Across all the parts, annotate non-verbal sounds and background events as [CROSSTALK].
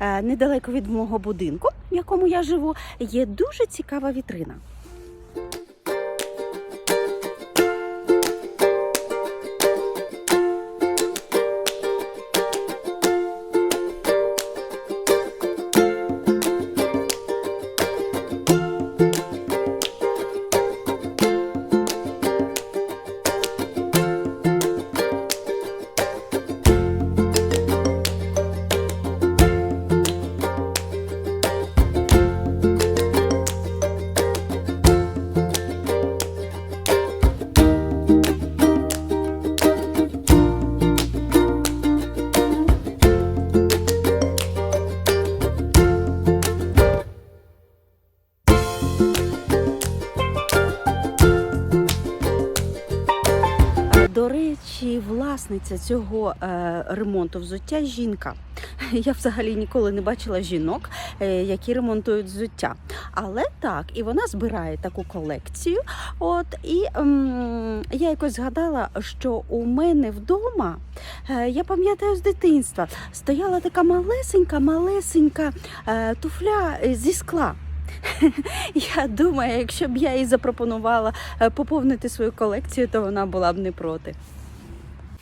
е, недалеко від мого будинку, в якому я живу, є дуже цікава вітрина. До речі, власниця цього е, ремонту взуття жінка. [LAUGHS] Я взагалі ніколи не бачила жінок, е, які ремонтують взуття. Але так, і вона збирає таку колекцію. От і ем, я якось згадала, що у мене вдома, е, я пам'ятаю з дитинства, стояла така малесенька, малесенька е, туфля е, зі скла. [LAUGHS] Я думаю, якщо б я їй запропонувала е, поповнити свою колекцію, то вона була б не проти.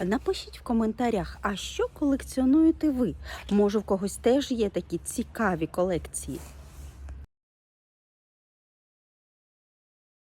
Напишіть в коментарях, а що колекціонуєте ви? Може, в когось теж є такі цікаві колекції?